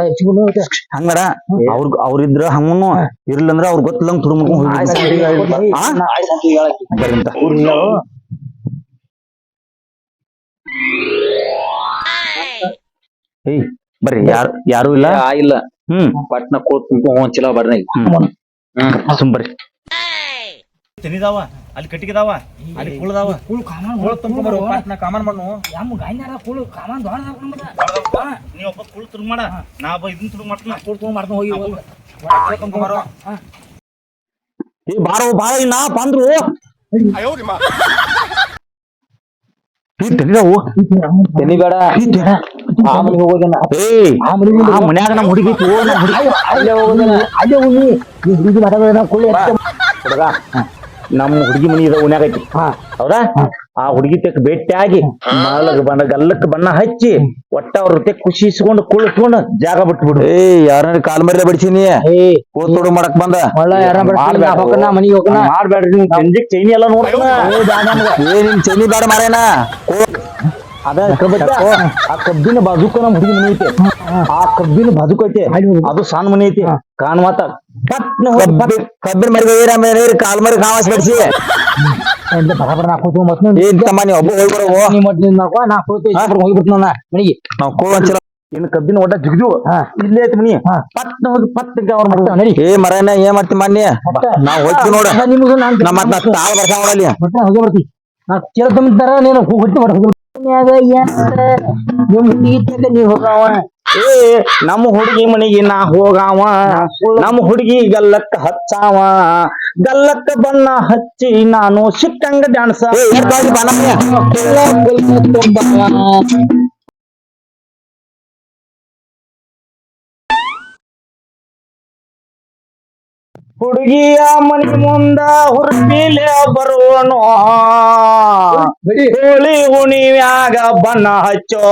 ಹೆಚ್ಚಿಗೂ ಹಂಗಾರ ಅವ್ರ ಅವ್ರಿದ್ರ ಹಂಗನು ಇರ್ಲಿಲ್ಲ ಅಂದ್ರ ಅವ್ರ ಗೊತ್ತಿಲ್ಲಂಗ್ ತುಡು ಮಾಡ್ಕೊಂಡ್ ಏಯ್ ಬರ್ರಿ ಯಾರು ಯಾರು ಇಲ್ಲ? ಇಲ್ಲ. ಹ್ಮ್. ಪಟ್ನ ಕೂತ್ ಒಂದ್ ಚಲೋ ಬರ್ರಿ. ಸುಮ್ ಬರ್ರಿ. ತೆನಿದಾವ ಅಲ್ಲಿ ಕಟ್ಟಿಗೆದಾವ ಅಲ್ಲಿ ಕುಳದಾವ ಕುಳು ಕಾಮನ್ ಕುಳ್ ತುಂಬ್ಕೊಂಬರು ಪಾಟ್ನಾ ಕಾಮನ್ ಮಣ್ಣು ಯಮ್ಮ ಗಾಯ್ನಾರ ಕುಳು ಕಾಮನ್ ದೊಡ್ಡ ನೀ ಒಬ್ಬ ಕುಳ್ ತುಡುಗ್ ಮಾಡ ನಾ ಒಬ್ಬ ಇದನ್ನ ತುಡುಗ್ ಮಾಡ್ತಾನ ಕುಳು ತಗೊಂಡ್ ಮಾಡ್ಕೊಂಡು ಹೋಗಿ ಬರೋ ತುಂಬ್ಕೊಂಬರು ಏ ಬಾರೋ ಬಾರ ನಾ ಬಂದ್ರು ಈ ಬೇಡ ಆ ಮನೆಗೆ ಏ ಆ ಮನೆ ಆ ಮನ್ಯಾಗ ನಮ್ಮ ಹುಡುಗಿ ನಮ್ಮ ಹುಡುಗಿ ಅಲ್ಲೇ ಹೋಗೋದೇನ ಅಲ್ಲೇ ಹೋಗಿ ಈ ಹುಡುಗಿ ಮಾತಾಡೋಣ ಕುಳು ಎತ್ತ ಹುಡುಗ ನಮ್ಮ ಹುಡುಗಿ ಮನಿ ಇದ ಐತಿ. ಹೌದಾ? ಆ ಹುಡುಗಿ ತೆಕ್ ಭೇಟಿಯಾಗಿ ಮಾಲಕ್ ಬಣ್ಣ ಗಲ್ಲಕ್ ಬಣ್ಣ ಹಚ್ಚಿ ಒಟ್ಟ ಅವ್ರ ಜೊತೆ ಖುಷಿ ಇಸ್ಕೊಂಡು ಕುಳಿಸ್ಕೊಂಡು ಜಾಗ ಬಿಟ್ಬಿಡು. ಏ ಯಾರ ಕಾಲ್ ಮರ್ದ ಬಡಿಸಿನಿ ಕೂತೋಡು ಕೋತ್ ತೊಡು ಮಾಡಕ್ ಬಂದ? ಮಾಡ್ಬ್ಯಾಡ. ಹೋಗಣ ಮನಿಗೆ ಹೋಗಣ ಮಾಡ್ಬೇಡ್ರಿ ನಿಮ್ ಚೈನಿ ಎಲ್ಲ ನೋಡ್ತಾನ? ಏ ನಿಮ್ ಚೈನಿ ಬೇಡ ಮಾರೇನ ಅದ ಕಬ್ಬು ಆ ಕಬ್ಬಿನ ಬಾಜುಕ ನಮ್ ಹುಡುಗಿ ಮನಿ ಐತಿ. ಆ ಕಬ್ಬಿನ ಬಾಜುಕ ಐತಿ. ಅದು ಸಣ್ಣ ಮನಿ ಐತಿ. ಕಾಣ್ ಮಾತ. ಕಬ್ಬಿನ ಮರಿ ಏರ ಕಾಲ್ ಮರಿ ಕಾವಾಸ್ ಬಡಿಸಿ. ಬರಾಬರ ನಾ ಕೂತು ಮತ್ ಏನ್ ತಮ್ಮ ನೀವ್ ಒಬ್ಬ ಹೋಗಿ ಬರೋ ನೀ ಮತ್ ನಿನ್ ಮಾಡ್ಕೊ ನಾ ಕೂತು ಹೋಗಿ ಬಿಡ್ತು ನಾ ಮನಿಗೆ. ನಾವ್ ಕೋ ಇನ್ನು ಕಬ್ಬಿನ ಒಟ್ಟ ಜಿಗ್ದು. ಇಲ್ಲೇ ಐತಿ ಮನಿ. ಪತ್ನ ಪಟ್ನ ಹೋಗಿ ಪಟ್ಟ ಅವ್ರ ಮಾಡ್ತಾವ ನಡಿ. ಏ ಮರನ ಏನ್ ಮಾಡ್ತಿ ಮನ್ನಿ? ನಾವ್ ಹೋಗ್ತೀವಿ ನೋಡ. ನಮ್ಮ ತಾಳ ನೋಡಲ್ಲಿ ಮತ್ತೆ ಹೋಗಿ ಬರ್ತಿ. ನಾ ಕೇಳ ತುಂಬಿದ್ದಾರ ನೀನು ಹೊಟ್ಟಿ ಮಾಡಿ ನಿಮ್ ನೀ ಹೋಗವ? ಏ ನಮ್ಮ ಹುಡುಗಿ ಮನೆಗೆ ನಾ ಹೋಗಾವ. ನಮ್ಮ ಹುಡುಗಿ ಗಲ್ಲಕ್ಕ ಹಚ್ಚಾವ. ಗಲ್ಲಕ್ಕ ಬಣ್ಣ ಹಚ್ಚಿ ನಾನು ಸಿಕ್ಕಂಗ ಡ್ಯಾನ್ಸ ಹುಡುಗಿಯ ಮನಿ ಮುಂದ ಹುರ್ಪಿಲೆ ಬರುವನು? ಹೋಳಿ ಹುಣಿವ್ಯಾಗ ಬಣ್ಣ ಹಚ್ಚೋ.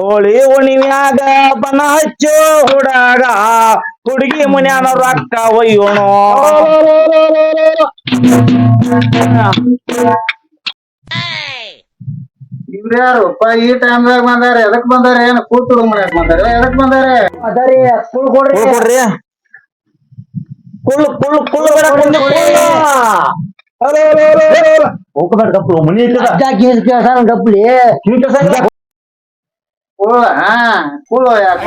ಹೋಳಿ ಹುಣಿವ್ಯಾಗ ಬಣ್ಣ ಹಚ್ಚೋ. ಹುಡಾಗ ಹುಡುಗಿ ಮುನ್ಯಾನ ರೊಕ್ಕ ಒಯ್ಯೋಣ. ಇವ್ರ್ಯಾರಪ್ಪ ಈ ಟೈಮ್ದಾಗ ಬಂದಾರ. ಎದಕ್ ಬಂದಾರ? ಏನ್ ಕೂತು ಮನ್ಯಾಗ ಬಂದಾರ? ಎದಕ್ ಬಂದಾರ? ಅದರಿ ಸ್ಕೂಲ್ ಕೊಡ್ರಿ. ಕುಳ್ ಕೊಡ್ರಿ. ಕುಳ್ಳು ಕುಳ್ಳು ಕುಳ್ಳು ಬೇಡ ಕುಳ್ಳು ಕುಳ್ಳು. ಹೋಗ್ಬೇಡ ಮನಿ ಕೇಸ್ ಕಿವಿ. ಹಾ ಕೂಳ ಯಾಕೆ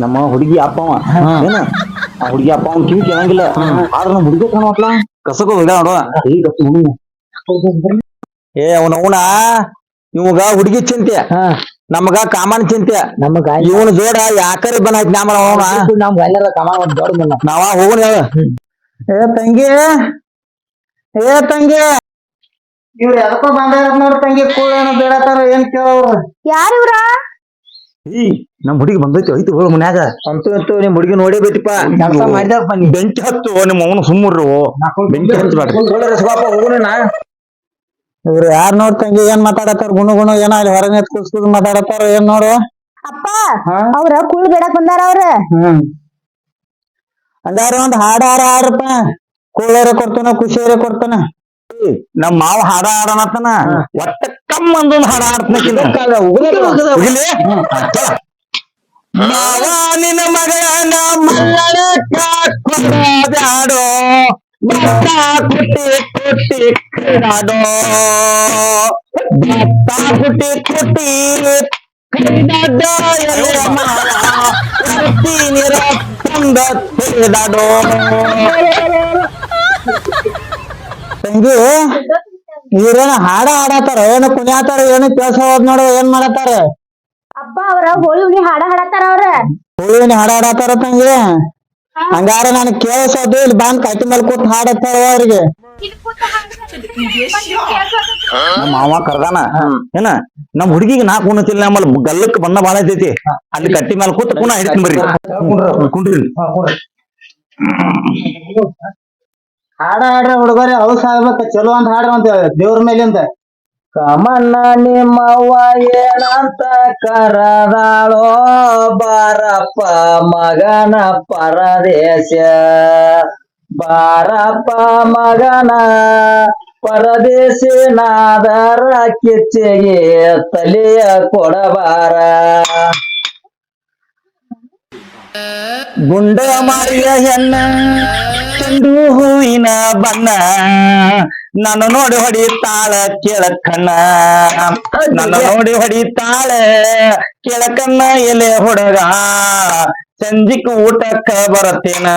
ನಮ್ಮ ಹುಡುಗಿ ಅಪ್ಪವ ಏನ? ಆ ಹುಡುಗಿ ಅಪ್ಪ ಅವ್ನ ಕಿವಿ ಕೇಳಂಗಿಲ್ಲ. ಆದ್ರ ನಮ್ಮ ಹುಡುಗ ಕಾಣವತ್ಲ ಕಸಕ ಹೋಗ ನೋಡುವ ಏ ಅವನ ಅವನ? ಇವಾಗ ಹುಡುಗಿ ಚಿಂತೆ. ಹಾ. ನಮಗ ಕಾಮನ್ ಚಿಂತೆ. ನಮಗ ಇವನ ಜೋಡ ಯಾಕರೆ ಬಂದ ಆಯ್ತು ನಾಮ ಅವನ? ನಮ್ ಗಾಯರ ಕಮಾನ್ ದೊಡ್ಡ ನಾವ ಹೋಗೋಣ ಹೇಳ. ಏ ತಂಗಿ ಏ ತಂಗಿ. ಇವ್ರ ಎದಕ್ಕ ಬಂದಾರ ನೋಡ್ ತಂಗಿ ಕೂಳ ಏನೋ ಬೇಡತಾರ ಏನ್ ಕೇಳವ್ರ ಯಾರು ಈ ನಮ್ ಹುಡುಗಿ ಬಂದೈತಿ ಐತಿ ಹೋಳ ಮನ್ಯಾಗ. ಅಂತೂ ಅಂತೂ ನಿಮ್ ಹುಡುಗಿ ನೋಡೇ ಬೇತಿಪ್ಪ ಕೆಲಸ ನೀ ಬೆಂಕಿ ಹತ್ತು ನಿಮ್ಮ ಅವನು ಸುಮ್ಮರು ಬೆಂಕಿ ಹಚ್ಚಬೇಡ ಹೋಗೋಣ ಇವ್ರು ಯಾರ್ ನೋಡ್ತಂಗಿ ಏನ್ ಮಾತಾಡತ್ತಾರ ಗುಣ ಗುಣ ಏನ ಅಲ್ಲಿ ಹೊರಗೆ ಕೂಸ್ಕೂಸ್ ಮಾತಾಡತ್ತಾರ ಏನ್ ನೋಡು. ಅಪ್ಪ ಅವ್ರ ಕುಳ್ ಬೇಡಕ್ ಬಂದಾರ ಅವ್ರ. ಹಂಗಾರ ಒಂದ್ ಹಾಡ ಹಾರ ಹಾಡ್ರಪ್ಪ. ಕೂಳರ ಕೊಡ್ತಾನ ಖುಷಿಯರ ಕೊಡ್ತಾನ. ನಮ್ ಮಾವ ಹಾಡ ಹಾಡನತನ. ಒಟ್ಟ ಕಮ್ ಅಂದೊಂದ್ ಹಾಡ ಹಾಡ್ತಾನ ಮಾವ ನಿನ್ನ ಮಗನ ಮಲ್ಲಡಕ್ಕ ಕೊಡೋದ್ಯಾಡೋ? ಭತ್ತ ಕುಟ್ಟಿ ಕುಟ್ಟಿ ಕೈನಾಡೋ ಭತ್ತ ಕುಟ್ಟಿ ಕುಟ್ಟಿ ತಂಗಿ ಇವ್ರೇನ ಹಾಡ ಹಾಡತಾರ? ಏನು ಕುಣಿಯಾತಾರ? ಏನು ಕೆಲಸ ಹೋದ್ ನೋಡು ಏನ್ ಮಾಡತಾರ ಅಪ್ಪ ಅವ್ರ ಹೋಳಿ ಹುಳಿ ಹಾಡ ಹಾಡತಾರ ಅವ್ರ. ಹುಳಿನ ಹಾಡ ಹಾಡತಾರ ತಂಗಿ? ಹಂಗಾರ ನಾನು ಕೇಳಿಸೋದು ಇಲ್ಲಿ ಬಂದ್ ಕಟ್ಟಿ ಮೇಲೆ ಕೂತ್ ಹಾಡತ್ತಾರ ಅವ್ರಿಗೆ. ನಮ್ಮ ಮಾವ ಕರ್ದಾನ. ಏನ? ನಮ್ ಹುಡುಗಿಗೆ ನಾ ಕುಣತಿಲ್ಲ ಆಮೇಲೆ ಗಲ್ಲಕ್ ಬಣ್ಣ ಬಾಳ ಐತೈತಿ. ಅಲ್ಲಿ ಕಟ್ಟಿ ಮೇಲೆ ಕೂತ ಕುಣ ಹಿಡಿತೀನಿ ಬರ್ರಿ. ಕುಂಡ್ರಿ. ಹಾಡ ಹಾಡ್ರಿ ಹುಡುಗರಿ ಅವು ಆಗ್ಬೇಕ ಚಲೋ ಅಂತ ಹಾಡ್ರ ಅಂತ ದೇವ್ರ ಮೇಲಿಂದ. ಕಮನ್ನ ನಿಮ್ಮವ್ವ ಏನಂತ ಕರದಾಳೋ ಬಾರಪ್ಪ ಮಗನ ಪರದೇಶ. ಬಾರಪ್ಪ ಮಗನ ಪರದೇಶಿ ನಾದರ ಕೆಚ್ಚೆಗೆ ತಲೆಯ ಕೊಡಬಾರ. ಗುಂಡ ಮಾರಿಯ ಹೆಣ್ಣ ಚೆಂಡು ಹೂವಿನ ಬಣ್ಣ, ನನ್ನ ನೋಡಿ ಹೊಡಿತಾಳ ಕೆಳಕಣ್ಣ. ನನ್ನ ನೋಡಿ ಹೊಡಿ ತಾಳ ಕೆಳಕಣ್ಣ, ಎಲೆ ಹುಡುಗ, ಸಂಜಿಕ್ ಊಟಕ್ಕ ಬರತ್ತೇನ.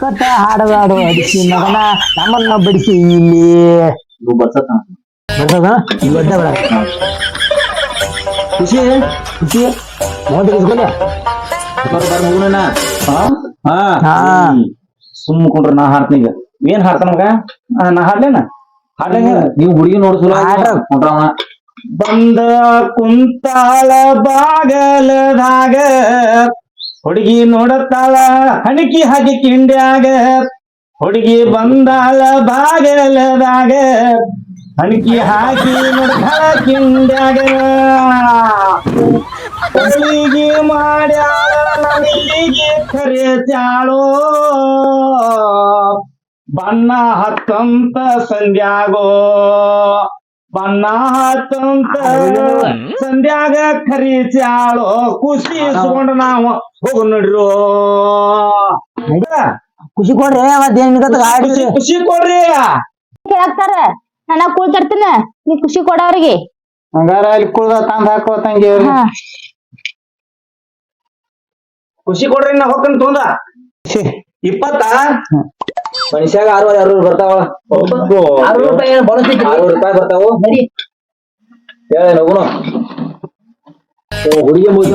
ಕಟ್ಟ ಹಾಡದಾಡು ಅಡಿಸಿ ಮಗನ ನಮ್ಮನ್ನ ಬಡಿಸಿ ಇಲ್ಲಿ. ಬರ್ತದ? ದೊಡ್ಡ ಬೇಡ ಖುಷಿ? ಖುಷಿ? ನೋಡಿ ಹಾ? ಸುಮ್ ಕುಂಡ್ರ ನಾ ಹಾಡ್ತೀನಿ ಈಗ. ಏನ್ ಹಾಡ್ತಾನ ಮಗ? ನಾ ಹಾಡ್ಲೇನ? ಹಾಡ್ಲೇನ? ನೀವು ಹುಡುಗಿ ನೋಡ್ಸಲ ಹಾಡ್ರ. ಬಂದ ಕುಂತಾಳ ಬಾಗಲದಾಗ ಹುಡುಗಿ ನೋಡತ್ತಾಳ, ಹಣಕಿ ಹಾಕಿ ಕಿಂಡ್ಯಾಗ. ಹುಡುಗಿ ಬಂದಾಳ, ಬಾಗಲದಾಗ. ಹಣಕಿ ಹಾಕಿ ನೋಡ್ತಾಳ, ಕಿಂಡ್ಯಾಗ. ಹುಡುಗಿ ಮಾಡ್ಯಾಳ ನನಗೆ ಕರೆಚಾಳೋ ಬಣ್ಣ ಹತ್ತಂತ ಸಂಧ್ಯಾಗೋ. ಬಣ್ಣ ಹತ್ತಂತ ಸಂಧ್ಯಾಗ ಕರೀಚಾಳೋ ಖುಷಿ ಇಸ್ಕೊಂಡು ನಾವು ಹೋಗು ನೋಡ್ರು. ಖುಷಿ ಕೊಡ್ರಿ ಮತ್ತೇನ್ ಗಾಡಿ ಖುಷಿ ಕೊಡ್ರಿ. ಕೇಳಾಕ್ತಾರ ನನ್ನ ಕುಳ್ತಿರ್ತೀನ ನೀ ಖುಷಿ ಕೊಡವ್ರಿಗೆ ಹಂಗಾರ ಅಲ್ಲಿ ಕುಳ್ದ ತಂದ್ ಹಾಕೋ ತಂಗಿ. ಖುಷಿ ಕೊಡ್ರಿ ನಾ ಹೋಗ್ತೀನಿ ತೊಂದ ಇಪ್ಪತ್ತ? ಮನುಷ್ಯಾಗ ಆರು ಆರು ಬರ್ತಾವ? ಆರು ರೂಪಾಯಿ ಏನ್ ಬಳಸ್ತಿ ಆರು ರೂಪಾಯಿ ಬರ್ತಾವು? ಹೇಳ ನಗುನು ಹುಡುಗಿ ಮುಗಿದ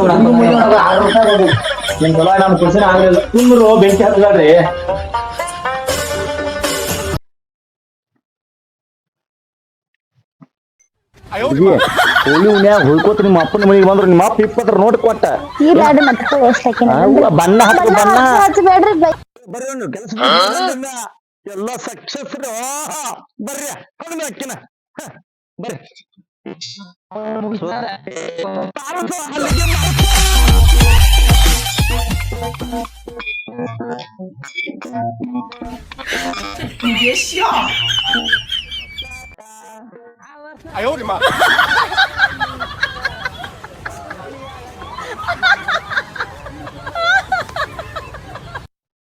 ನಿಮ್ ಸಲ ನಮ್ ಕೆಲಸನ ಆಗ್ಲಿಲ್ಲ. ತುಂಬ್ರು ಬೆಂಕಿ ಹತ್ತದಾಡ್ರಿ. ಹೋಳಿ ಉಣ್ಯಾಗ ಹೊಯ್ಕೋತ ನಿಮ್ಮ ಅಪ್ಪನ ಮನೆಗೆ ಬಂದ್ರು. ನಿಮ್ಮ ಅಪ್ಪ ಇಪ್ಪತ್ತರ ನೋಟ್ ಕೊಟ್ಟ. ಬಣ್ಣ ಹಚ್ಚ ಬಣ್ಣ ಬರ್ರಿ ಒಂದು ಕೆಲಸ ಎಲ್ಲ ಸಕ್ಸಸ್ ಬರ್ರಿ ಕಡಿಮೆ ಅಕ್ಕಿನ ಹ, ಬರ್ರಿ. ತಾರಸು ಅಲ್ಲಿಗೆ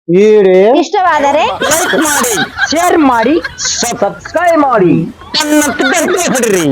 ಮಾಡ್ಕೊ. ಇಷ್ಟವಾದರೆ ಲೈಕ್ ಮಾಡಿ ಶೇರ್ ಮಾಡಿ ಸಬ್ಸ್ಕ್ರೈಬ್ ಮಾಡಿ ಕನ್ನ ಹೊಡ್ರಿ